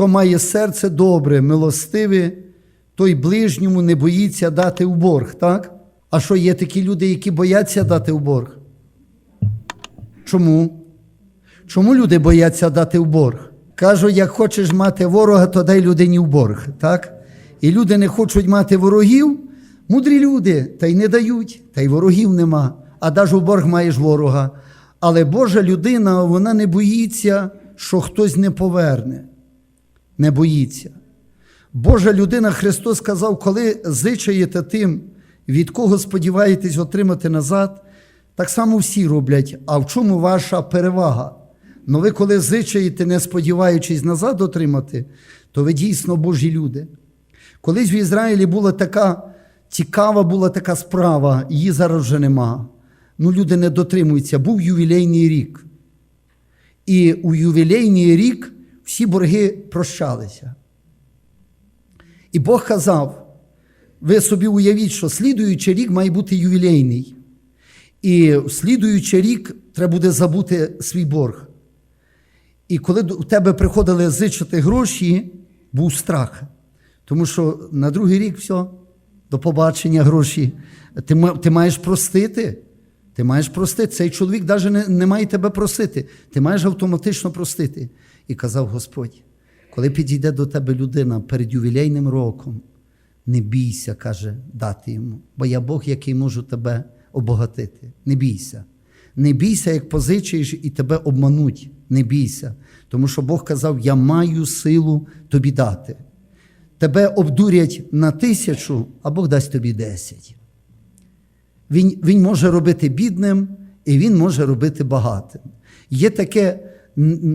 Хто має серце добре, милостиве, той ближньому не боїться дати в борг, так? А що є такі люди, які бояться дати в борг? Чому? Чому люди бояться дати в борг? Кажу, як хочеш мати ворога, то дай людині в борг. Так? І люди не хочуть мати ворогів, мудрі люди, та й не дають, та й ворогів нема. А даж у борг маєш ворога. Але Божа людина, вона не боїться, що хтось не поверне. Не боїться. Божа людина, Христос сказав, коли зичаєте тим, від кого сподіваєтесь отримати назад, так само всі роблять. А в чому ваша перевага? Ну ви коли зичаєте, не сподіваючись назад отримати, то ви дійсно Божі люди. Колись в Ізраїлі була така цікава була така справа, її зараз вже нема. Ну, люди не дотримуються. Був ювілейний рік. І у ювілейний рік всі борги прощалися. І Бог казав: ви собі уявіть, що слідуючий рік має бути ювілейний. І слідуючий рік треба буде забути свій борг. І коли у тебе приходили зичити гроші, був страх. Тому що на другий рік все, до побачення гроші. Ти, ти маєш простити. Ти маєш простити. Цей чоловік навіть не, не має тебе просити. Ти маєш автоматично простити. І казав Господь, коли підійде до тебе людина перед ювілейним роком, не бійся, каже, дати йому, бо я Бог, який можу тебе обогатити. Не бійся. Не бійся, як позичиш і тебе обмануть. Не бійся. Тому що Бог казав: Я маю силу тобі дати. Тебе обдурять на тисячу, а Бог дасть тобі десять. Він, він може робити бідним, і він може робити багатим. Є таке,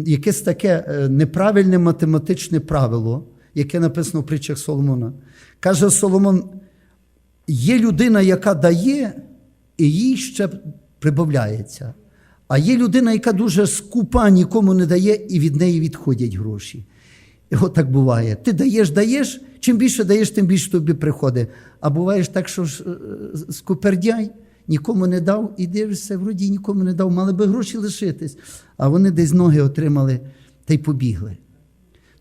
якесь таке е, неправильне математичне правило, яке написано в притчах Соломона. Каже Соломон: є людина, яка дає, і їй ще прибавляється. А є людина, яка дуже скупа, нікому не дає, і від неї відходять гроші. І от так буває. Ти даєш, даєш, чим більше даєш, тим більше тобі приходить. А буває так, що е, скупердяй нікому не дав, і дивишся, вроді нікому не дав, мали би гроші лишитись, а вони десь ноги отримали та й побігли.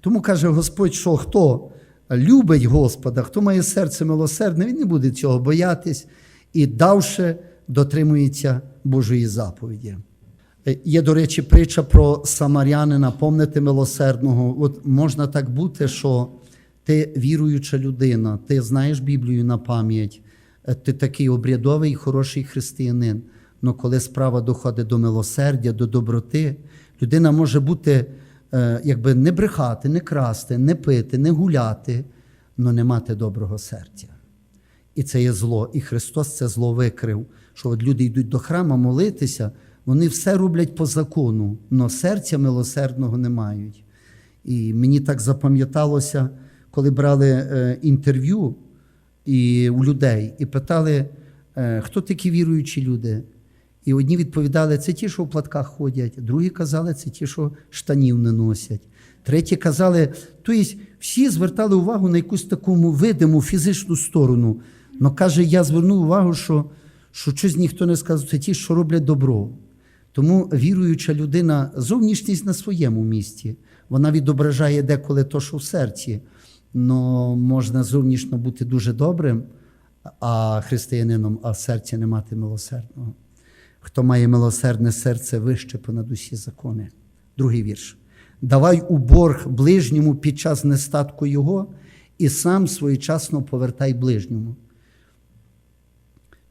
Тому каже Господь, що хто любить Господа, хто має серце милосердне, він не буде цього боятись і давше дотримується Божої заповіді. Е, Є, до речі, притча про самарянина, помните милосердного. От можна так бути, що ти віруюча людина, ти знаєш Біблію на пам'ять, е, ти такий обрядовий, хороший християнин. Але коли справа доходить до милосердя, до доброти, людина може бути, е, якби не брехати, не красти, не пити, не гуляти, але не мати доброго серця. І це є зло. І Христос це зло викрив, що от люди йдуть до храму молитися, вони все роблять по закону, але серця милосердного не мають. І мені так запам'яталося, коли брали е, інтерв'ю і, у людей і питали, е, хто такі віруючі люди. І одні відповідали, це ті, що в платках ходять, другі казали, це ті, що штанів не носять. Треті казали, тобто всі звертали увагу на якусь таку видиму фізичну сторону. Но каже, я звернув увагу, що, що щось ніхто не сказав, це ті, що роблять добро. Тому віруюча людина, зовнішність на своєму місці, вона відображає деколи то, що в серці. Но можна зовнішньо бути дуже добрим, а християнином, а в серці не мати милосердного. Хто має милосердне серце вище понад усі закони. Другий вірш. Давай у борг ближньому під час нестатку його, і сам своєчасно повертай ближньому.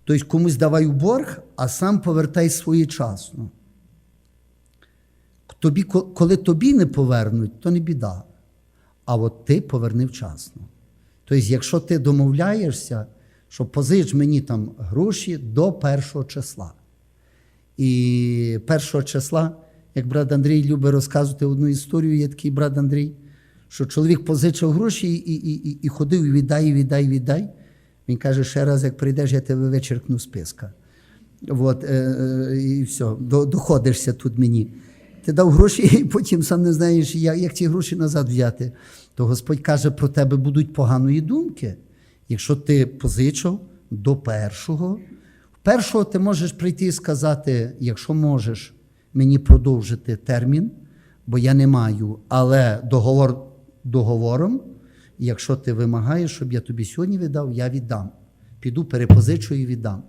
Тобто комусь давай у борг, а сам повертай своєчасно. Тобі, коли тобі не повернуть, то не біда. А от ти поверни вчасно. Тобто, якщо ти домовляєшся, що позич мені там гроші до першого числа. І першого числа, як брат Андрій любить розказувати одну історію, є такий брат Андрій, що чоловік позичив гроші і, і, і, і ходив, і віддай, віддай, віддай. Він каже, ще раз, як прийдеш, я тебе вичеркну з списка. От, е, е, і все, до, доходишся тут мені. Ти дав гроші, і потім сам не знаєш, як, як ці гроші назад взяти. То Господь каже, про тебе будуть поганої думки. Якщо ти позичив до першого, першого ти можеш прийти і сказати, якщо можеш мені продовжити термін, бо я не маю, але договор договором. Якщо ти вимагаєш, щоб я тобі сьогодні віддав, я віддам. Піду перепозичу і віддам.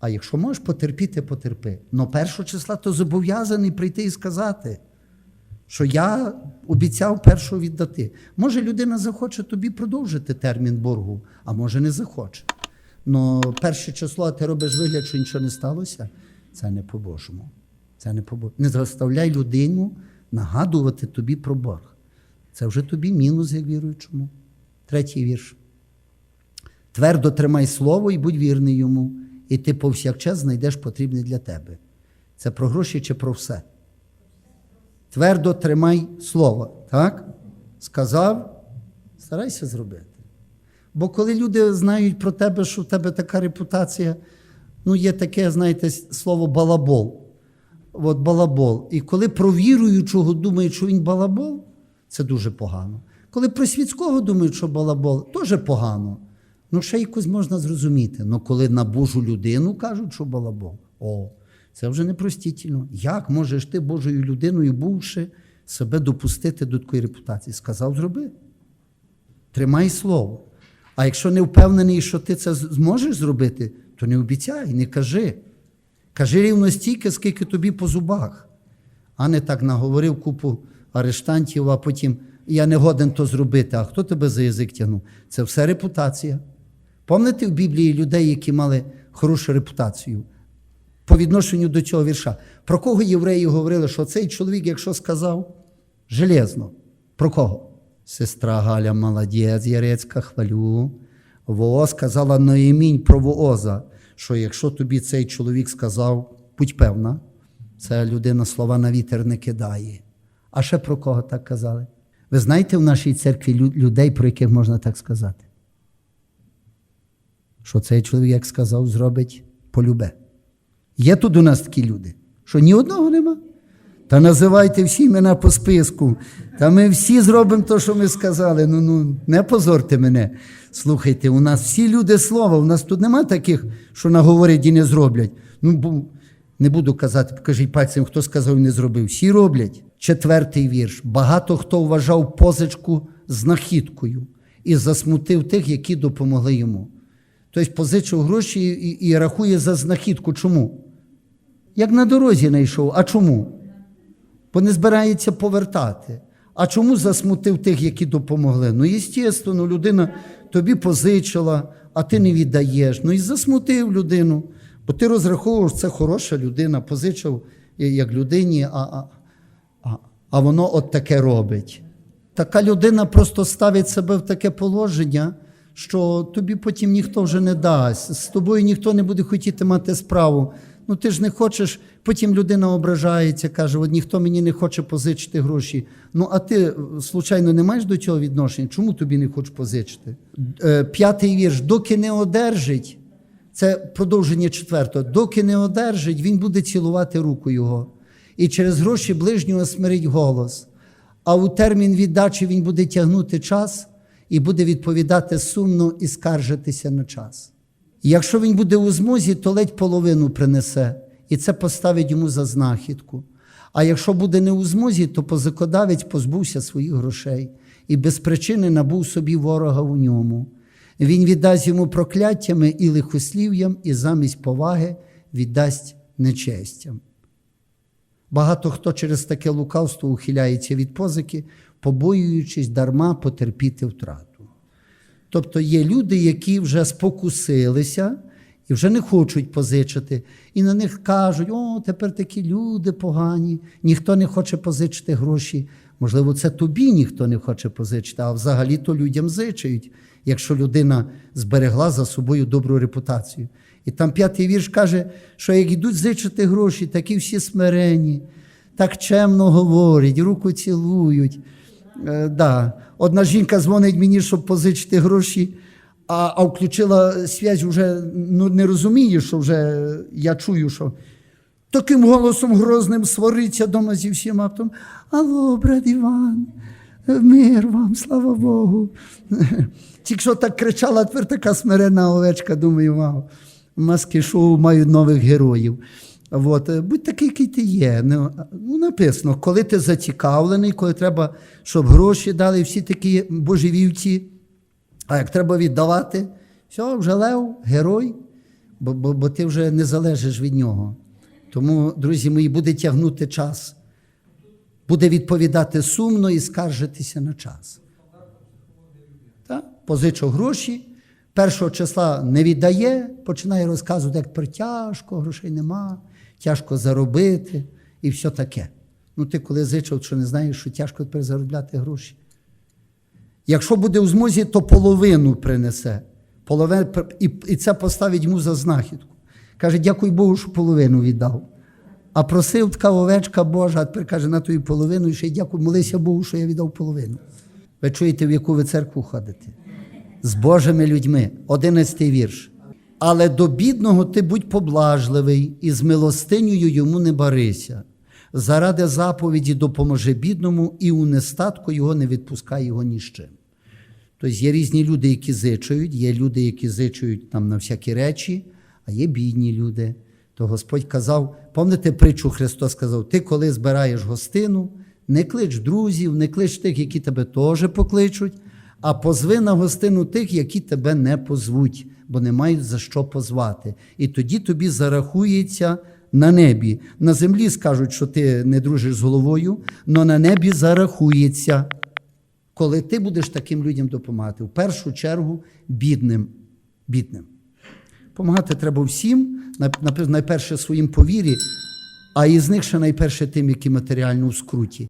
А якщо можеш потерпіти, потерпи. Но першого числа то зобов'язаний прийти і сказати, що я обіцяв першого віддати. Може, людина захоче тобі продовжити термін боргу, а може не захоче. Но перше число, а ти робиш вигляд, що нічого не сталося, це не по-божому. Це не по Не заставляй людину нагадувати тобі про борг. Це вже тобі мінус, як віруючому. Третій вірш. Твердо тримай слово і будь вірний йому, і ти повсякчас знайдеш потрібне для тебе. Це про гроші чи про все? Твердо тримай слово, так? Сказав, старайся зробити. Бо коли люди знають про тебе, що в тебе така репутація, ну є таке, знаєте, слово балабол. От балабол. І коли про віруючого думають, що він балабол, це дуже погано. Коли про світського думають, що балабол, теж погано. Ну, ще якось можна зрозуміти. Ну, коли на Божу людину кажуть, що балабол, о, це вже непростительно. Як можеш ти Божою людиною, бувши, себе допустити до такої репутації? Сказав, зроби. Тримай слово. А якщо не впевнений, що ти це зможеш зробити, то не обіцяй, не кажи. Кажи рівно стільки, скільки тобі по зубах. А не так наговорив купу арештантів, а потім я не годен то зробити. А хто тебе за язик тягнув? Це все репутація. Пам'ятаєте в Біблії людей, які мали хорошу репутацію по відношенню до цього вірша? Про кого євреї говорили, що цей чоловік, якщо сказав, железно. Про кого? Сестра Галя молодець, Ярецька, хвалю. Вооз сказала Ноємінь про Вооза, що якщо тобі цей чоловік сказав, будь певна, ця людина слова на вітер не кидає. А ще про кого так казали? Ви знаєте в нашій церкві людей, про яких можна так сказати? Що цей чоловік, як сказав, зробить полюбе. Є тут у нас такі люди, що ні одного нема. Та називайте всі імена по списку. Та ми всі зробимо те, що ми сказали. Ну, ну, не позорте мене. Слухайте, у нас всі люди слова, у нас тут нема таких, що наговорять і не зроблять. Ну, не буду казати, покажіть пальцем, хто сказав і не зробив. Всі роблять. Четвертий вірш. Багато хто вважав позичку знахідкою і засмутив тих, які допомогли йому. Тобто позичив гроші і, і рахує за знахідку. Чому? Як на дорозі знайшов. А чому? бо не збирається повертати. А чому засмутив тих, які допомогли? Ну, естественно, людина тобі позичила, а ти не віддаєш. Ну і засмутив людину. Бо ти розраховував, це хороша людина, позичив як людині, а, а, а, воно от таке робить. Така людина просто ставить себе в таке положення, що тобі потім ніхто вже не дасть. З тобою ніхто не буде хотіти мати справу. Ну ти ж не хочеш, потім людина ображається, каже: от ніхто мені не хоче позичити гроші. Ну, а ти, случайно, не маєш до цього відношення? Чому тобі не хочеш позичити? Е, П'ятий вірш, доки не одержить, це продовження четвертого, доки не одержить, він буде цілувати руку його. І через гроші ближнього смирить голос. А у термін віддачі він буде тягнути час і буде відповідати сумно і скаржитися на час. І Якщо він буде у змозі, то ледь половину принесе, і це поставить йому за знахідку. А якщо буде не у змозі, то позакодавець позбувся своїх грошей і без причини набув собі ворога у ньому. Він віддасть йому прокляттями і лихослів'ям, і замість поваги віддасть нечестям. Багато хто через таке лукавство ухиляється від позики, побоюючись дарма потерпіти втрату. Тобто є люди, які вже спокусилися і вже не хочуть позичити. І на них кажуть, о, тепер такі люди погані, ніхто не хоче позичити гроші. Можливо, це тобі ніхто не хоче позичити, а взагалі то людям зичають, якщо людина зберегла за собою добру репутацію. І там п'ятий вірш каже, що як йдуть зичити гроші, такі всі смирені, так чемно говорять, руку цілують. Е, да. Одна жінка дзвонить мені, щоб позичити гроші, а, а включила связь, вже ну, не розуміє, що вже я чую, що таким голосом грозним свариться дома зі всіма. Потім, Алло, брат Іван, мир вам, слава Богу. Тільки що так кричала, тепер така смирена овечка, думаю, вау, маски шоу мають нових героїв. От, е, будь такий, який ти є. Ну, ну, написано, коли ти зацікавлений, коли треба, щоб гроші дали, всі такі божі вівці. А як треба віддавати, все, вже лев, герой, бо, бо, бо ти вже не залежиш від нього. Тому, друзі мої, буде тягнути час, буде відповідати сумно і скаржитися на час. Так? Позичив гроші, першого числа не віддає, починає розказувати, як про тяжко, грошей нема, тяжко заробити і все таке. Ну, ти коли зичив, що не знаєш, що тяжко тепер заробляти гроші. Якщо буде у змозі, то половину принесе. Половину, і, це поставить йому за знахідку. Каже, дякуй Богу, що половину віддав. А просив така овечка Божа, а тепер каже на ту половину, і ще й дякую, молися Богу, що я віддав половину. Ви чуєте, в яку ви церкву ходите? З Божими людьми. Одинадцятий вірш. Але до бідного ти будь поблажливий, і з милостинею йому не барися. Заради заповіді допоможи бідному, і у нестатку його не відпускай його ні з чим. Тобто є різні люди, які зичують, є люди, які зичують там на всякі речі, а є бідні люди. То Господь казав, пам'ятаєте притчу Христос сказав: ти, коли збираєш гостину, не клич друзів, не клич тих, які тебе теж покличуть, а позви на гостину тих, які тебе не позвуть, бо не мають за що позвати. І тоді тобі зарахується на небі. На землі скажуть, що ти не дружиш з головою, але на небі зарахується коли ти будеш таким людям допомагати, в першу чергу бідним. бідним. Помагати треба всім, найперше своїм по вірі, а із них ще найперше тим, які матеріально в скруті.